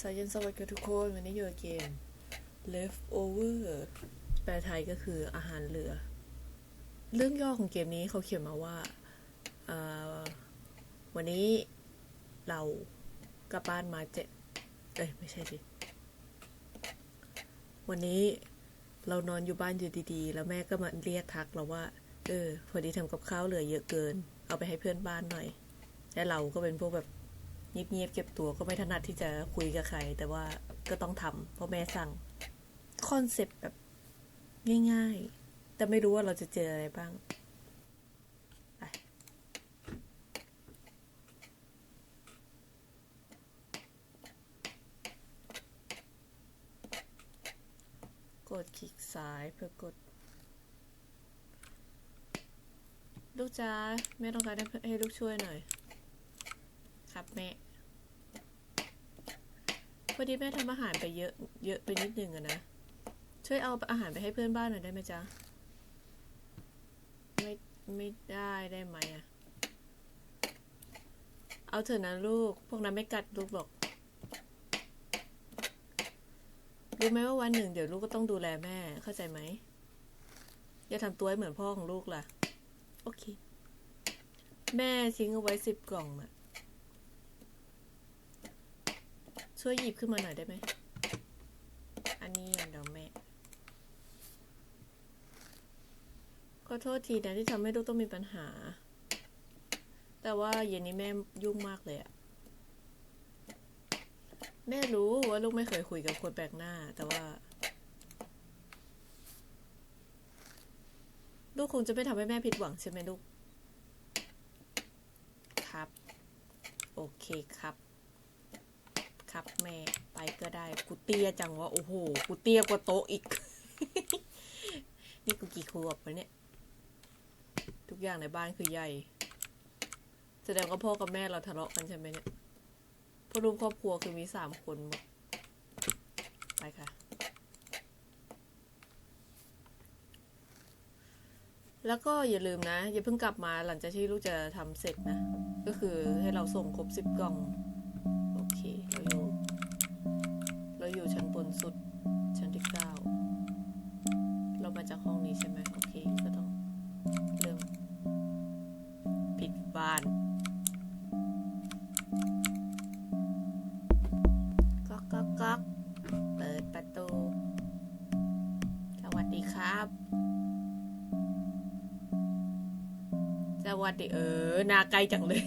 สายเย็นสวัสดีทุกคนวันนี้อยู่กับเกม leftover แปลไทยก็คืออาหารเหลือ เรื่องย่อของเกมนี้เขาเขียนมาว่า วันนี้เรากลับบ้านมาเจ็ดเอ้ย ไม่ใช่ดิ วันนี้เรานอนอยู่บ้านอยู่ดีๆ แล้วแม่ก็มาเรียกทักเราว่า เออ พอดีทำกับข้าวเหลือเยอะเกิน เอาไปให้เพื่อนบ้านหน่อย และเราก็เป็นพวกแบบ เงียบๆเก็บตัวก็ไม่ถนัดที่จะคุยกับใคร แต่ว่าก็ต้องทำเพราะแม่สั่งคอนเซปต์แบบง่ายๆ แต่ไม่รู้ว่าเราจะเจออะไรบ้างกดคลิกซ้ายเพื่อกด ลูกจ้าแม่ต้องการให้ลูกช่วยหน่อย ครับแม่พอดีแม่ทำอาหารไปเยอะ เยอะไปนิดนึงอะนะ ช่วยเอาอาหารไปให้เพื่อนบ้านหน่อยได้ไหมจ๊ะ ไม่ไม่ได้ได้ไหมอะเอาเถอะนะลูก พวกนั้นไม่กัดลูกหรอกรู้ไหมว่าวันหนึ่งเดี๋ยวลูกก็ต้องดูแลแม่ เข้าใจไหม อย่าทำตัวให้เหมือนพ่อของลูกล่ะ โอเค แม่ทิ้งเอาไว้สิบกล่องอะ ช่วยหยิบขึ้นมาหน่อยได้ไหม อันนี้อะเดี๋ยวแม่ ขอโทษทีนะที่ทำให้ลูกต้องมีปัญหา แต่ว่าเย็นนี้แม่ยุ่งมากเลยอะแม่รู้ว่าลูกไม่เคยคุยกับคนแปลกหน้า แต่ว่า ลูกคงจะไม่ทำให้แม่ผิดหวังใช่ไหมลูก ครับ โอเคครับ ครับแม่ไปก็ได้กูเตี้ยจังวะโอ้โหกูเตี้ยกว่าโต๊ะอีก นี่กูกี่ขวบวะเนี่ย ทุกอย่างในบ้านคือใหญ่ แสดงว่าพ่อกับแม่เราทะเลาะกันใช่ไหมเนี่ยพราะรูปครอบครัวคือมีสามคนหมดไปค่ะ แล้วก็อย่าลืมนะ อย่าเพิ่งกลับมาหลังจากที่ลูกจะทำเสร็จนะ ก็คือให้เราส่งครบสิบกล่อง สุดชั้นที่เก้าเรามาจากห้องนี้ใช่ไหมโอเคก็ต้องเริ่มปิดบ้าน ก๊อกก๊อกก๊อกเปิดประตู สวัสดีครับ สวัสดีเออหนาไกลจังเลย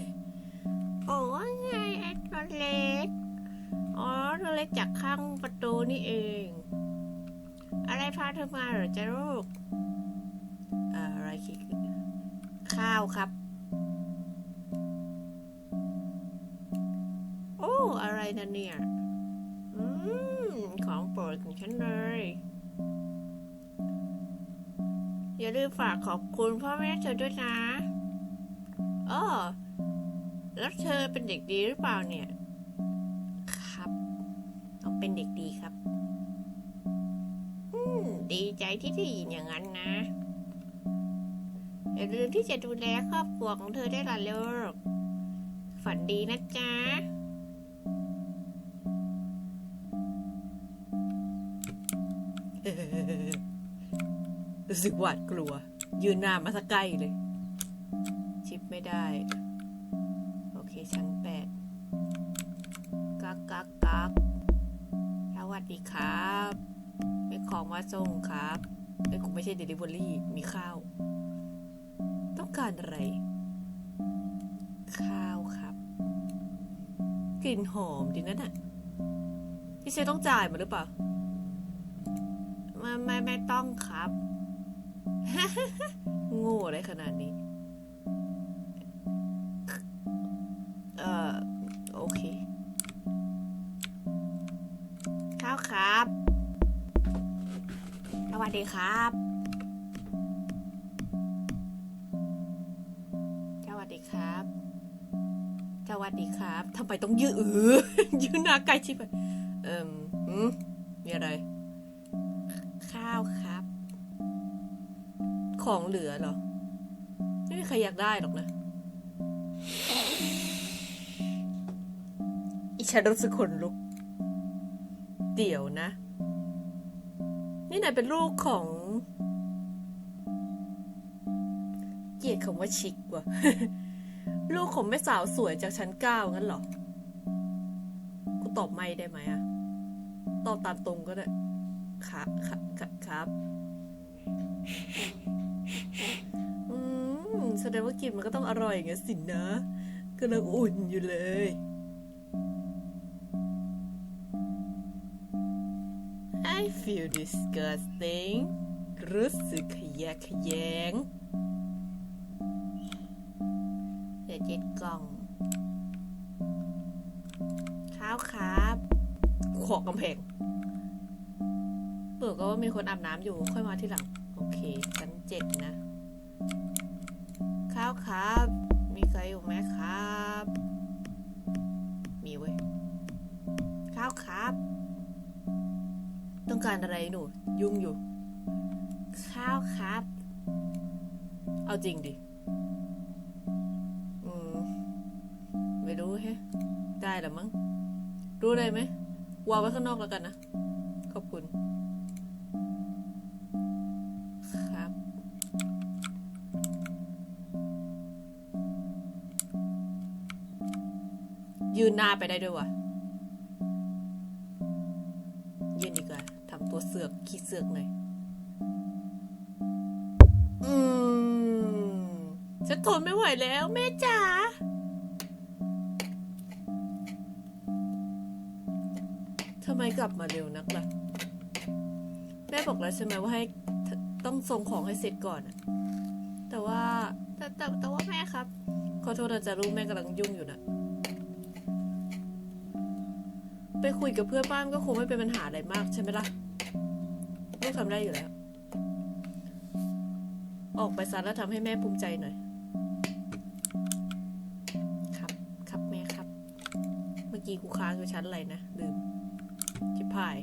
อะไรพาเธอมเหรอจ๊ะลูกอ่าอะไรคิดข้าวครับ โอ้ อะไรนะเนี่ย อืม ของโปรดของฉันเลย อย่าลืมฝากขอบคุณพ่อแม่เธอด้วยนะอ้อแล้วเธอเป็นเด็กดีหรือเปล่าเนี่ย ครับ ต้องเป็นเด็กดีครับ ดีใจที่ได้ยินอย่างนั้นนะ อย่าลืมที่จะดูแลครอบครัวของเธอได้วยล่ะลูกฝันดีนะจ๊ะรู้สึกหวาดกลัว ยืนหน้ามาสักใกล้เลย ชิปไม่ได้ โอเค ชั้นแปดกักกักกักสวัสดีครับมี ของมาส่งครับไอ้กูไม่ใช่เดลิเวอรี่มีข้าว ต้องการอะไร ข้าวครับ กลิ่นหอมดีนั่นอะพี่เชต้องจ่ายมาหรือเปล่าไม่ไม่ไม่ต้องครับ โง่ได้ขนาดนี้ สวัสดีครับ สวัสดีครับ สวัสดีครับทำไมต้องยืออือยื้อหน้าใกลชิบเอ่มมมีอะไร ข้าวครับ ของเหลือเหรอ ไม่มีใครอยากได้หรอกนะอีฉันรู้สึกขนลุก เดี๋ยวนะ นี่นายเป็นลูกของ เกียดคำว่าชิกว่ะ ลูกของแม่สาวสวยจากชั้นเก้างั้นเหรอ กูตอบไม่ได้ไหมอะตอบตามตรงก็ได้ค่ะค่ะค่ะครับอืมแสดงว่ากินมันก็ต้องอร่อยอย่างงี้นสินะกำลังอุ่นอยู่เลย I feel disgusting รู้สึกขยะแขยงเดี๋ยวเจ็ดกล่องข้าวครับขอกำแพงเปิดก็ว่ามีคนอาบน้ำอยู่ค่อยมาที่หลัง โอเคชั้นเจ็ดนะ ข้าวครับ มีใครอยู่ไหมครับ มีเว้ย ข้าวครับ ต้องการอะไรหนู ยุ่งอยู่ ข้าวครับ เอาจริงดิ อืม ไม่รู้แฮะ ได้หรือมั้ง รู้ได้ไหมวางไว้ข้างนอกแล้วกันนะ ขอบคุณ ครับ ยืนหน้าไปได้ด้วยวะ สือกขี้เสือกหน่อยอืมฉันทนไม่ไหวแล้ว แม่จ๋า ทำไมกลับมาเร็วนักล่ะ แม่บอกแล้วใช่ไหมว่าให้ทต้องส่งของให้เสร็จก่อนอะแต่ว่าแต่แต่แต่ว่าแม่ครับ ขอโทษนะจ๊ะลูกแม่กำลังยุ่งอยู่นะไปคุยกับเพื่อนบ้านก็คงไม่เป็นปัญหาอะไรมากใช่ไหมล่ะ ลูกทำได้อยู่แล้ว ออกไปซะแล้วทำให้แม่ภูมิใจหน่อย ครับ ครับแม่ครับ เมื่อกี้กูค้างอยู่ชั้นอะไรนะลืมชิบหาย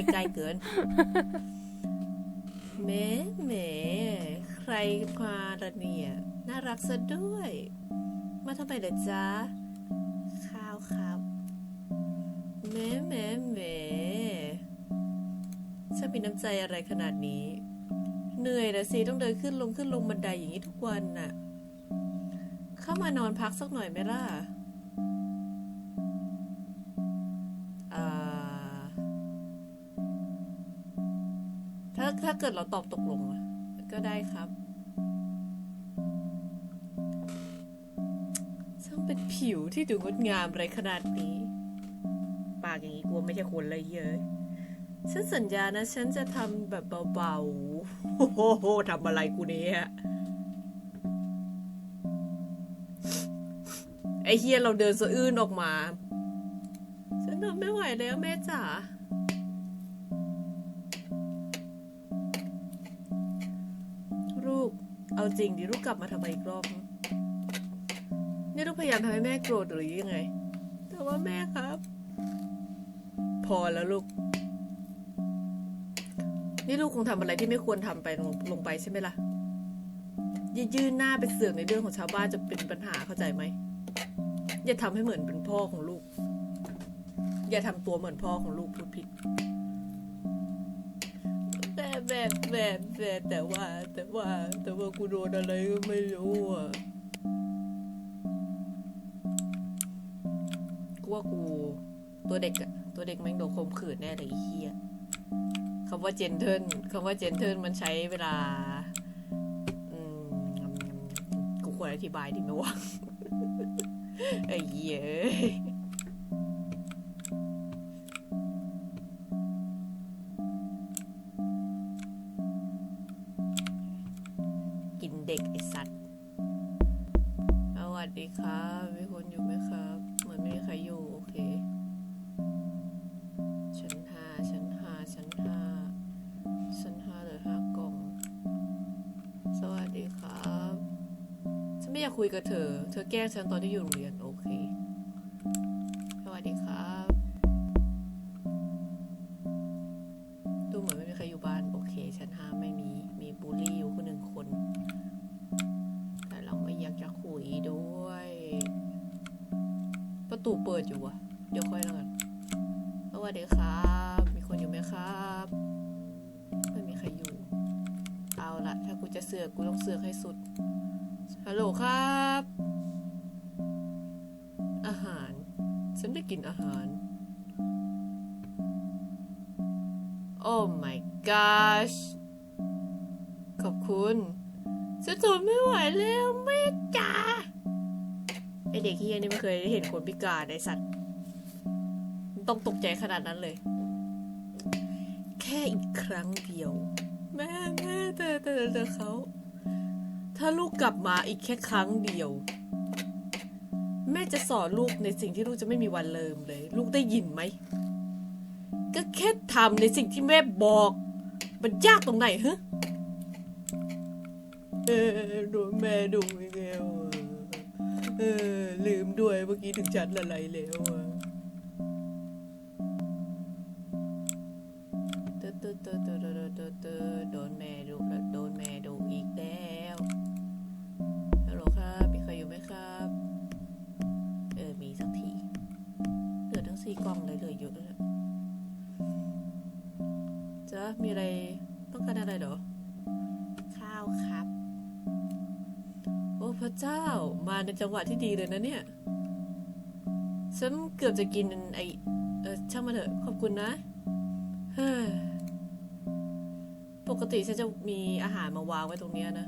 ยไกลเกินแหมแหมใครมาละเนี่ย น่ารักซะด้วย มาทำไมเหรอจ๊ะข้าวครับแหมแหมแหมฉันมีน้ำใจอะไรขนาดนี้ เหนื่อยนะสิต้องเดินขึ้นลงขึ้นลงบันไดอย่างนี้ทุกวันน่ะ เข้ามานอนพักสักหน่อยไหมล่ะ เกิดเราตอบตกลงก็ได้ครับ ช่างเป็นผิวที่ดูงดงามอะไรขนาดนี้ ปากอย่างนี้กลัวไม่ใช่คนเลยเยอะ ฉันสัญญานะ ฉันจะทำแบบเบาๆโอ้โหทำอะไรกูเนี่ยไอเฮียเราเดินสะอื้นออกมา ฉันทนไม่ไหวแล้วแม่จ๋า เอาจริงดิลูกกลับมาทำไมอีกรอบนึงนี่ลูกพยายามทำให้แม่โกรธหรือยังไง แต่ว่าแม่ครับ พอแล้วลูก นี่ลูกคงทำอะไรที่ไม่ควรทำไปลงลงไปใช่ไหมล่ะย,ยื่นหน้าไปเสือกในเรื่องของชาวบ้านจะเป็นปัญหาเข้าใจไหม อย่าทำให้เหมือนเป็นพ่อของลูก อย่าทำตัวเหมือนพ่อของลูกพูดผิด แบบแบบแบบแต่ว่าแต่ว่าแต่ว่ากูโดนอะไรก็ไม่รู้อะกูว่ากูตัวเด็กอะตัวเด็กแม่งโดนข่มขืนแน่เลยไอ้เฮียคำว่าเจนเทิลคำว่าเจนเทิลมันใช้เวลาอืมกูควรอธิบายดีไหมวะไอ้เหี้ย ล้งฉันตอนที่อยู่โรงเรียนโอเค สวัสดีครับ ดูเหมือนไม่มีใครอยู่บ้าน โอเค ชั้นห้าไม่มี มีบูลลี่อยู่คนหนึ่งคน แต่เราไม่อยากจะคุยด้วย ประตูเปิดอยู่อะเดี๋ยวค่อยแล้วกัน หารโอ้ my gosh ขอบคุณฉันทนไม่ไหวแล้วไม่จ้าไอเด็กเฮียนี่ไม่เคยเห็นคนพิการในสัตว์ต้องตกใจขนาดนั้นเลย แค่อีกครั้งเดียว แม่แม่แต่แต่แต่เขา ถ้าลูกกลับมาอีกแค่ครั้งเดียว ม่จะสอนลูกในสิ่งที่ลูกจะไม่มีวันลืมเลย ลูกได้ยินไหม ก็แค่ทำในสิ่งที่แม่บอก มันยากตรงไหนฮะเออโดนแม่ดูอีกแล้วะเออลืมด้วยเมื่อกี้ถึงชั้นอะไรแล้วอะ จังหวะที่ดีเลยนะเนี่ย ฉันเกือบจะกินไอเออช่างมาเถอะ ขอบคุณนะเฮ้ยปกติฉันจะมีอาหารมาวางไว้ตรงเนี้ยนะ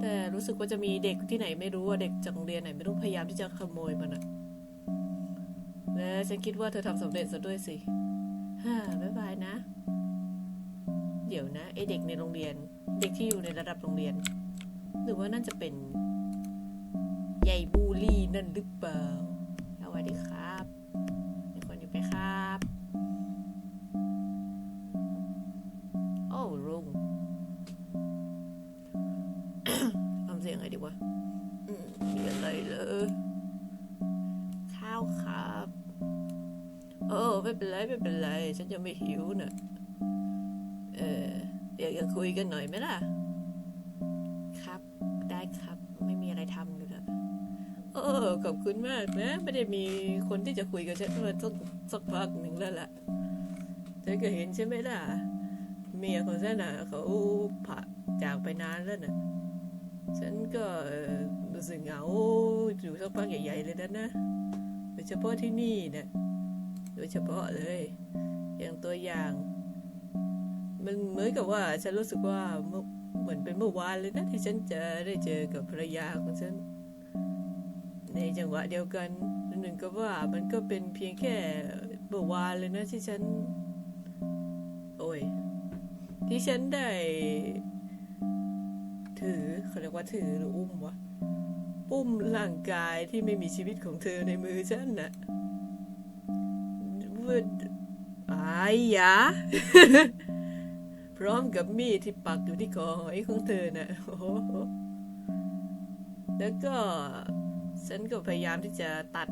แต่รู้สึกว่าจะมีเด็กที่ไหนไม่รู้อะเด็กจากโรงเรียนไหนไม่รู้พยายามที่จะขโมยมันอะและฉันคิดว่าเธอทำสำเร็จซะด้วยสิฮ่าบ๊ายบายนะ เดี๋ยวนะไอเด็กในโรงเรียน เด็กที่อยู่ในระดับโรงเรียน หรือว่านั่นจะเป็น ใหญ่บูลี่นั่นหรือเปล่าสวัสดีครับมีคนอยู่ไหมครับ โอ้ลุงทำเสียงไงดีวะมีอะไรเลยข้าวครับโอ้ไม่เป็นไรไม่เป็นไร ฉันยังไม่หิวน่ะเออเดี๋ยวจะคุยกันหน่อยไหมล่ะ อ้ขอบคุณมากนะ ไม่ได้มีคนที่จะคุยกับฉันมาสักสักพักหนึ่งแล้วล่ะเธอก็เห็นใช่ไหมล่ะ เมียของฉันน่ะเขาผ่าจากไปนานแล้วน่ะ ฉันก็รู้สึกเหงาอยู่สักพักใหญ่ๆเลยนะนะโดยเฉพาะที่นี่เนี่ยโดยเฉพาะเลย อย่างตัวอย่าง มันเหมือนกับว่าฉันรู้สึกว่าเมื่อเหมือนเป็นเมื่อวานเลยนะที่ฉันจะได้เจอกับภรรยาของฉัน ในจังหวะเดียวกันหนึ่งก็ว่ามันก็เป็นเพียงแค่เมื่อวานเลยนะที่ฉัน โอ้ย ที่ฉันได้ ถือเขาเรียกว่าถือหรืออุ้มวะปุ้มร่างกายที่ไม่มีชีวิตของเธอในมือฉันน่ะวดอายยะพร้อมกับมีดที่ปักอยู่ที่คอหอยของเธอน่ะโอ้โหแล้วก็ ฉันก็พยายามที่จะตัด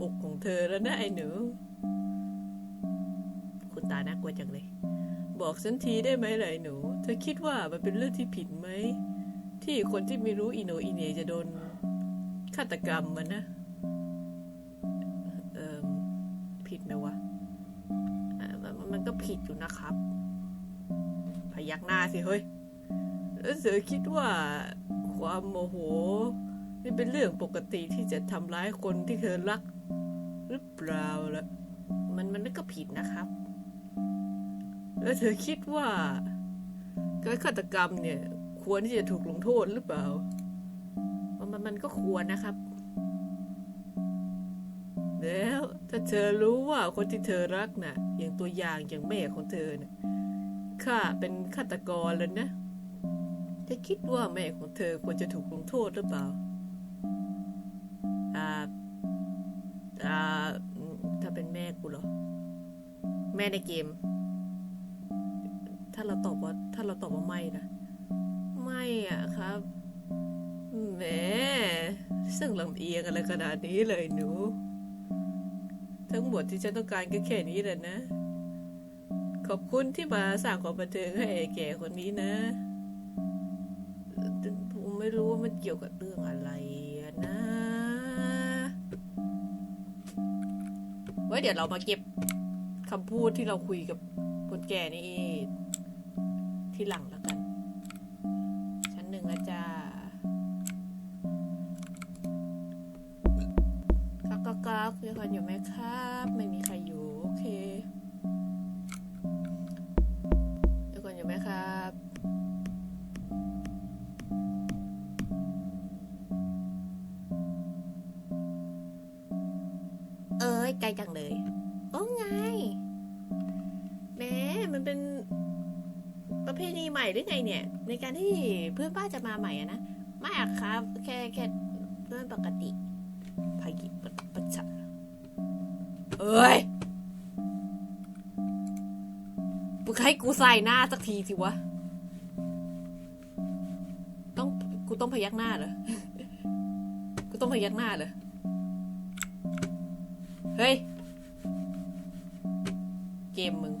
อกของเธอแล้วนะไอ้หนู คุณตาน่ากลัวจังเลย บอกฉันทีได้ไหมล่ะไอ้หนู เธอคิดว่ามันเป็นเรื่องที่ผิดไหม ที่คนที่ไม่รู้อีโนอีเนจะโดนฆาตกรรมมันนะ เออผิดไหมวะมันมันก็ผิดอยู่นะครับ พยักหน้าสิเฮ้ย แล้วเสือคิดว่าความโมโห นี่เป็นเรื่องปกติที่จะทำร้ายคนที่เธอรัก หรือเปล่าล่ะ มันมันก็ผิดนะครับ แล้วเธอคิดว่าการฆาตกรรมเนี่ย ควรที่จะถูกลงโทษหรือเปล่า มันมันมันก็ควรนะครับ แล้วถ้าเธอรู้ว่าคนที่เธอรักน่ะ อย่างตัวอย่างอย่างแม่ของเธอน่ะข้าเป็นฆาตกรแล้วนะเธอคิดว่าแม่ของเธอควรจะถูกลงโทษหรือเปล่า ม่ในเกม ถ้าเราตอบว่าถ้าเราตอบว่าไม่นะ ไม่อะครับแหมซึ่งลำเอียงอะไรขนาดนี้เลยหนู ทั้งหมดที่ฉันต้องการก็แค่นี้แหละนะ ขอบคุณที่มาสร้างความบันเทิงให้แก่คนนี้นะผมไม่รู้ว่ามันเกี่ยวกับเรื่องอะไรนะ ไว้เดี๋ยวเรามาเก็บ คำพูดที่เราคุยกับคนแก่นี่ที่หลังแล้วกัน ชั้นหนึ่งนะจ้าก๊อกก๊อกก๊อกมีคนอยู่ไหมครับ ไม่มีใครอยู่ โอเค ณีใหม่หรือไงเนี่ย ในการที่เพื่อนบ้าจะมาใหม่อะนะ ไม่อะครับ แค่แค่เรื่องปกติพายิปะปะชะเอ้ยมึงให้กูใส่หน้าสักทีสิวะ ต้องกูต้องพยักหน้าเหรอ กูต้องพยักหน้าเหรอ เฮ้ย เกมมึง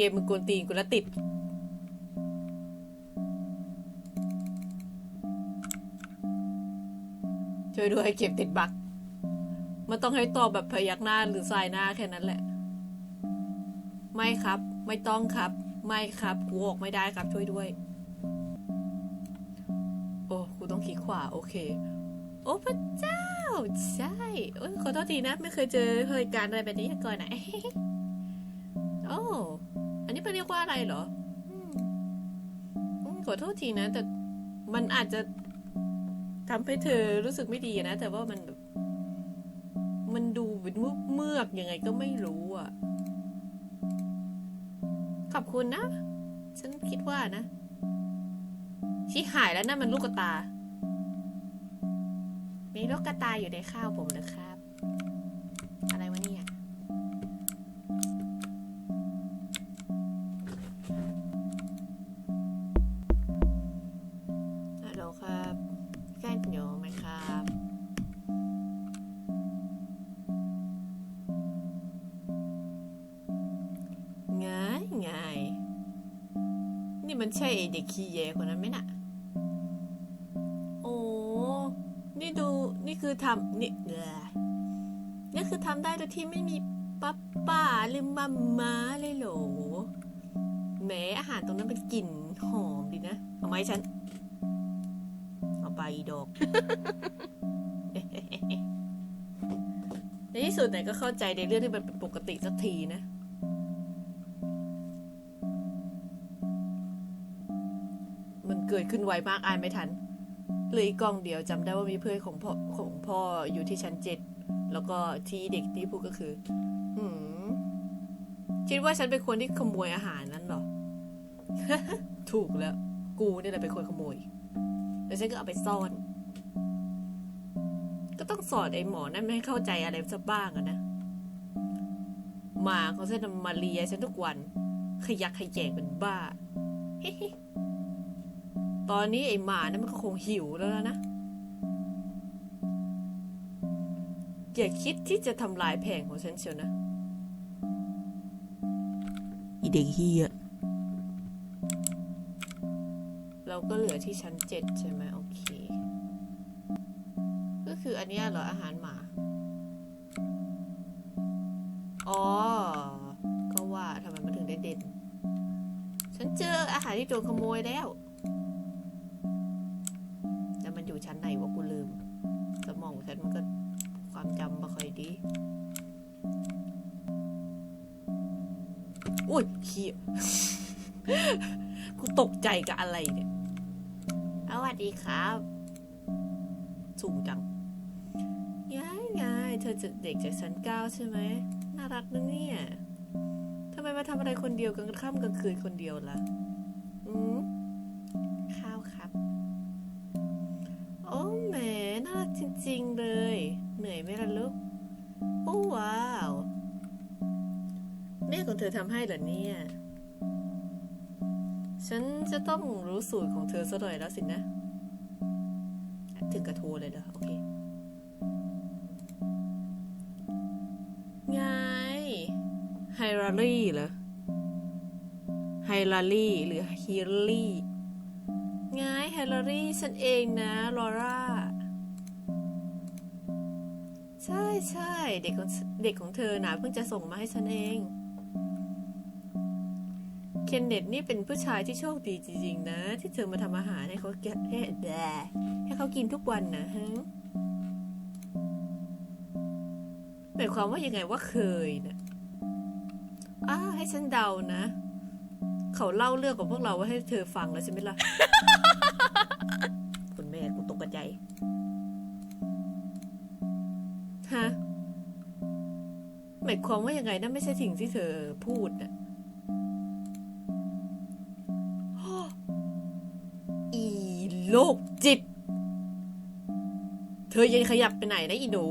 เกมมึงกวนตีนกูแล้วติด ช่วยด้วยเกมติดบั๊กมันต้องให้ตอบแบบพยักหน้าหรือสายหน้าแค่นั้นแหละ ไม่ครับ ไม่ต้องครับ ไม่ครับ กูออกไม่ได้ครับช่วยด้วย โอ้กูต้องคลิกขวา โอเค โอ้พระเจ้า ใช่โอ้ยขอโทษทีนะ ไม่เคยเจอเหตุการณ์อะไรแบบนี้ก่อนนะโอ้ กว่าอะไรเหรอขอโทษทีนะ แต่มันอาจจะทำให้เธอรู้สึกไม่ดีนะ แต่ว่ามันแบบมันดูเป็นเมือกเมือกยังไงก็ไม่รู้อะ ขอบคุณนะ ฉันคิดว่านะชิหายแล้วนั่นมันลูกกระตา มีลูกกระตาอยู่ในข้าวผมเหรอครับ เด็กขี้แยคนนั้นไหมน่ะ โอ้ นี่ดู นี่คือทำนี่เออนี่คือทำได้โดยที่ไม่มีป้าป้าหรือมัมม้าเลยเหรอแหมอาหารตรงนั้นเป็นกลิ่นหอมดีนะ เอาไหมฉัน เอาไปดอกในที่สุดไหนก็เข้าใจในเรื่องที่มันเป็นปกติสักทีนะ เกิดขึ้นไวมากอายไม่ทันเหลืออีกกล้องเดียวจำได้ว่ามีเพื่อนของพ่อของพ่ออยู่ที่ชั้นเจ็ดแล้วก็ที่เด็กที่พูดก็คือหืมคิดว่าฉันเป็นคนที่ขโมยอาหารนั้นหรอ ถูกแล้ว กูนี่แหละเป็นคนขโมย แล้วฉันก็เอาไปซ่อน ก็ต้องสอนไอ้หมอนั่นไม่ให้เข้าใจอะไรสักบ้างอะนะหมาเขาจะมาเลียฉันทุกวัน ขยักขยแยงเป็นบ้า เฮ้ ตอนนี้ไอ้หมานั่นมันก็คงหิวแล้วนะ อย่าคิดที่จะทำลายแผงของฉันเชียวนะ อีเด็กเฮียเราก็เหลือที่ชั้นเจ็ดใช่ไหมโอเค ก็คืออันเนี้ยเหรออาหารหมา อ๋อ ก็ว่าทำไมมันถึงได้เด่น ฉันเจออาหารที่โดนขโมยแล้ว นมันก็ความจำไม่ค่อยดีอุ้ยเขี้ยกูตกใจกับอะไรเนี่ยสวัสดีครับ สูงจังยายยายเธอจะเด็กจากชั้นเก้าใช่ไหม น่ารักนะเนี่ยทำไมมาทำอะไรคนเดียวกลางค่ำกลางคืนคนเดียวล่ะ อืมข้าวครับ โอ้แหมน่ารักจริง ๆ เล เธอทำให้เหรอเนี่ย ฉันจะต้องรู้สูตรของเธอซะหน่อยแล้วสินะ ถึงกระโทรเลยเหรอ โอเค ไงไฮรารี่เหรอไฮรารี่หรือฮิลลี่ไงไฮรารี่ฉันเองนะ ลอร่า ใช่ใช่เด็กของเด็กของเธอนะเพิ่งจะส่งมาให้ฉันเอง เคนเนตนี่เป็นผู้ชายที่โชคดีจริงๆนะ ที่เธอมาทำอาหารให้เขาแกะให้แดให้เขากินทุกวันนะฮะหมายความว่ายังไงว่าเคยนะอ้าให้ฉันเดานะ เขาเล่าเรื่องของพวกเราไว้ให้เธอฟังแล้วใช่ไหมล่ะ คุณแม่กูตกใจฮะหมายความว่ายังไงนั่นไม่ใช่สิ่งที่เธอพูดนะ โลกจิต เธอยังขยับไปไหนนะอีหนู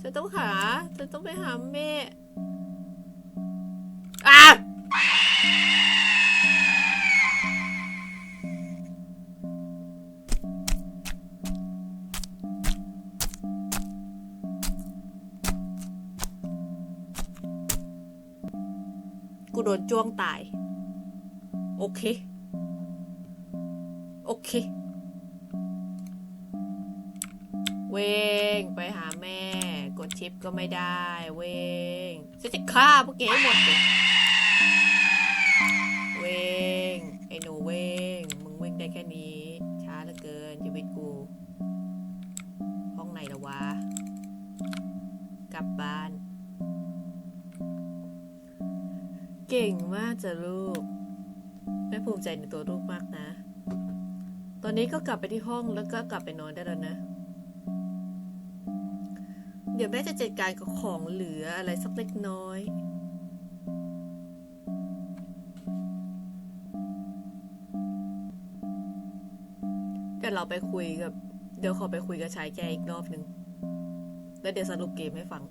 ฉันต้องหาฉันต้องไปหาแม่อะกูโดนจ้วงตาย โอเค โอเค เวงไปหาแม่ กดชิปก็ไม่ได้ เวงฉันจะฆ่าพวกแกให้หมดเลยเวงไอ้หนูเวงมึงเว่งได้แค่นี้ ช้าเหลือเกินชีวิตกู ห้องไหนละวะ กลับบ้าน เก่งมากจ้ะลูกแม่ภูมิใจในตัวลูกมากนะ อนนี้ก็กลับไปที่ห้องแล้วก็กลับไปนอนได้แล้วนะ เดี๋ยวแม่จะจัดการกับของเหลืออะไรสักเล็กน้อยเดี๋ยวเราไปคุยกับ เดี๋ยวขอไปคุยกับชายแกอีกรอบหนึ่งแล้วเดี๋ยวสรุปเกมให้ฟัง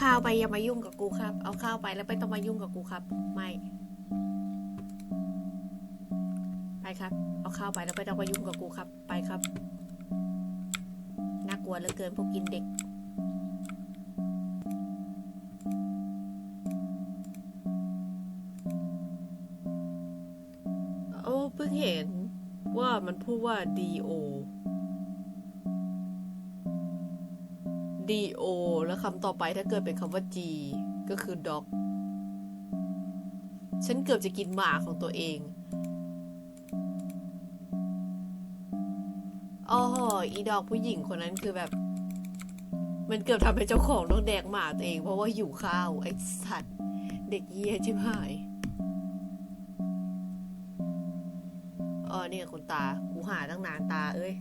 ข้าวไปอย่ามายุ่งกับกูครับ เอาข้าวไปแล้วไม่ต้องมายุ่งกับกูครับ ไม่ ไปครับ เอาข้าวไปแล้วไม่ต้องมายุ่งกับกูครับ ไปครับ น่ากลัวเหลือเกินพวกกินเด็ก โอ้เพิ่งเห็นว่ามันพูดว่า do do แล้วคำต่อไปถ้าเกิดเป็นคำว่า g ก็คือ dog ฉันเกือบจะกินหมาของตัวเองอ๋ออีดอกผู้หญิงคนนั้นคือแบบ มันเกือบทำให้เจ้าของต้องแดกหมาตัวเอง เพราะว่าหิวข้าวไอ้สัตว์ เด็กเยี่ยชิบหายอ๋อเนี่ยคุณตา กูหาตั้งนานตา เอ้ย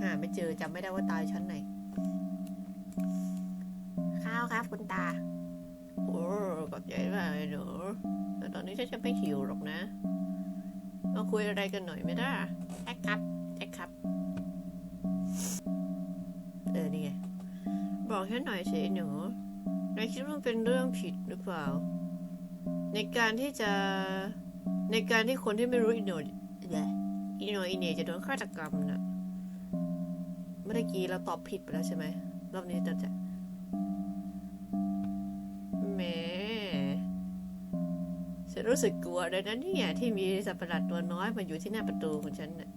หาไม่เจอจำไม่ได้ว่าตายชั้นไหนาวครับ คุณตา โอ้ขอบใจมากเลยหนูแต่ตอนนี้ฉันจะไม่หิวหรอกนะ มาคุยอะไรกันหน่อยไหมล่ะใช่ครับใช่ครับ เออ นี่ไง บอกฉันหน่อยสิหนูนายคิดว่ามันเป็นเรื่องผิดหรือเปล่า ในการที่จะ ในการที่คนที่ไม่รู้อินโนแหละอินโนอินเนยจะโดนฆาตกรรมนะเมื่อกี้เราตอบผิดไปแล้วใช่ไหมรอบนี้เราจะ ฉันรู้สึกกลัวเลยนะเนี่ยที่มีสัตว์ประหลาดตัวน้อยมาอยู่ที่หน้าประตูของฉันน่ะ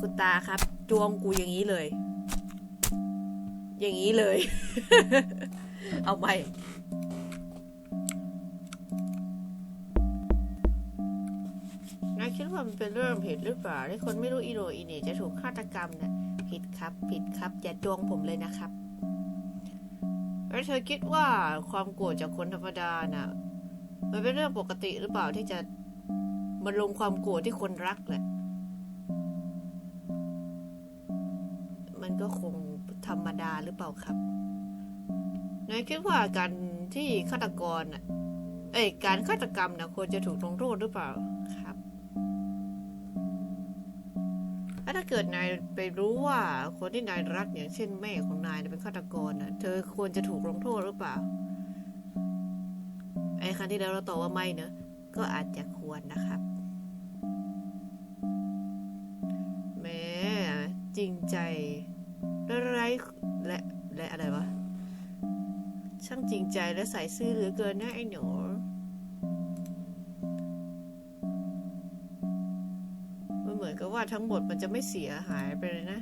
คุณตาครับจวงกูอย่างนี้เลย อย่างนี้เลย เอาไปนายคิดว่ามันเป็นเรื่องผิดหรือเปล่าที่คนไม่รู้อีโรอีเนี่จะถูกฆาตกรรมน่ะผิดครับ ผิดครับอย่าจวงผมเลยนะครับ แล้วเธอคิดว่าความโกรธจากคนธรรมดาน่ะ มันเป็นเรื่องปกติหรือเปล่าที่จะมาลงความโกรธที่คนรักแหละ มันก็คงธรรมดาหรือเปล่าครับนายคิดว่าการที่ฆาตกรน่ะ เอ้ยการฆาตกรรมนะควรจะถูกลงโทษหรือเปล่า ถ้าเกิดนายไปรู้ว่าคนที่นายรักอย่างเช่นแม่ของนายเป็นฆาตกรน่ะเธอควรจะถูกลงโทษหรือเปล่า ไอ้ครั้งที่แล้วเราตอบว่าไม่เนอะก็อาจจะควรนะครับแม้จริงใจและไร้และและอะไรวะช่างจริงใจและใส่ซื่อเหลือเกินนะไอ้หนู ทั้งหมดมันจะไม่เสียหายไปเลยนะ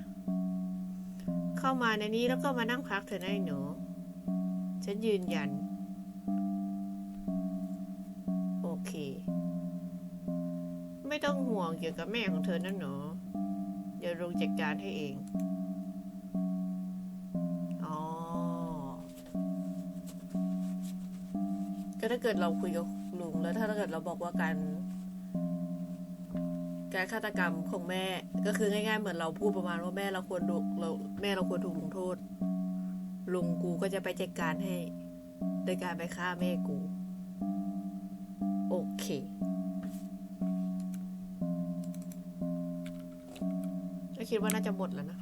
เข้ามาในนี้แล้วก็มานั่งพักเถอะนะไอ้หนู ฉันยืนยัน โอเค ไม่ต้องห่วงเกี่ยวกับแม่ของเธอนะหนูเดี๋ยวลุงจัดการให้เองอ๋อก็ถ้าเกิดเราคุยกับลุงแล้วถ้าเกิดเราบอกว่าการ การฆาตกรรมของแม่ก็คือง่าย ๆ เหมือนเราพูดประมาณว่าแม่เราควรถูกเราแม่เราควรถูกลงโทษลุงกูก็จะไปจัดการให้ โดยการไปฆ่าแม่กู โอเค ก็คิดว่าน่าจะหมดแล้วนะ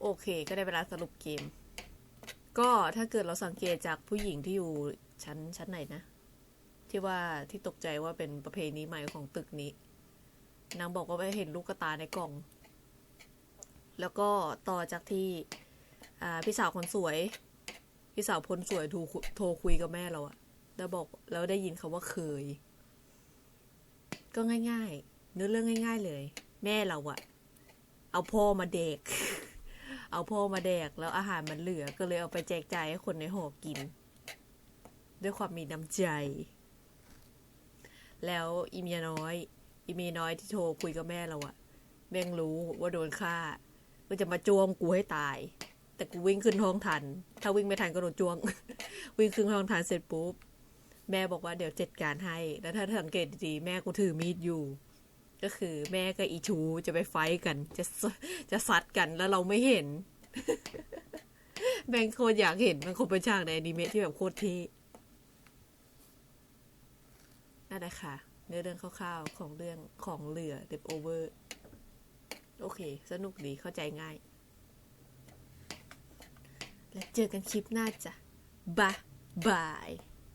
โอเค ก็ได้เวลาสรุปเกม ก็ถ้าเกิดเราสังเกตจากผู้หญิงที่อยู่ชั้นชั้นไหนนะ ที่ว่าที่ตกใจว่าเป็นประเพณีใหม่ของตึกนี้ นางบอกว่าไปเห็นลูกกระตายในกล่อง แล้วก็ต่อจากที่พี่สาวคนสวย พี่สาวคนสวยโทรคุโทรคุยกับแม่เราอะแล้วบอกแล้วได้ยินคาว่าเคย ก็ง่ายๆ เนื้อเรื่องง่าย ๆ เลย แม่เราอะเอาพ่อมาเด็ก เอาพ่อมาแดกแล้วอาหารมันเหลือก็เลยเอาไปแจกจ่ายให้คนในหอกิน ด้วยความมีน้ำใจ แล้วอีเมียน้อย อีเมียน้อยที่โทรคุยกับแม่เราอะแม่งรู้ว่าโดนฆ่า ก็จะมาจ้วงกูให้ตาย แต่กูวิ่งขึ้นห้องทัน ถ้าวิ่งไม่ทันก็โดนจ้วง วิ่งขึ้นห้องทันเสร็จปุ๊บ แม่บอกว่าเดี๋ยวจัดการให้ แล้วถ้าสังเกตดีแม่กูถือมีดอยู่ ก็คือแม่กับอีชูจะไปไฟกัน จะจะซัดกันแล้วเราไม่เห็นแม่งโคตรอยากเห็นมันคงเป็นฉากในอนิเมะที่แบบโคตรเท่ นั่นแหละค่ะเนื้อเรื่องคร่าวๆของเรื่องของเหลือเดบโอเวอร์โอเค สนุกดีเข้าใจง่าย แล้วเจอกันคลิปหน้าจ้ะบายบาย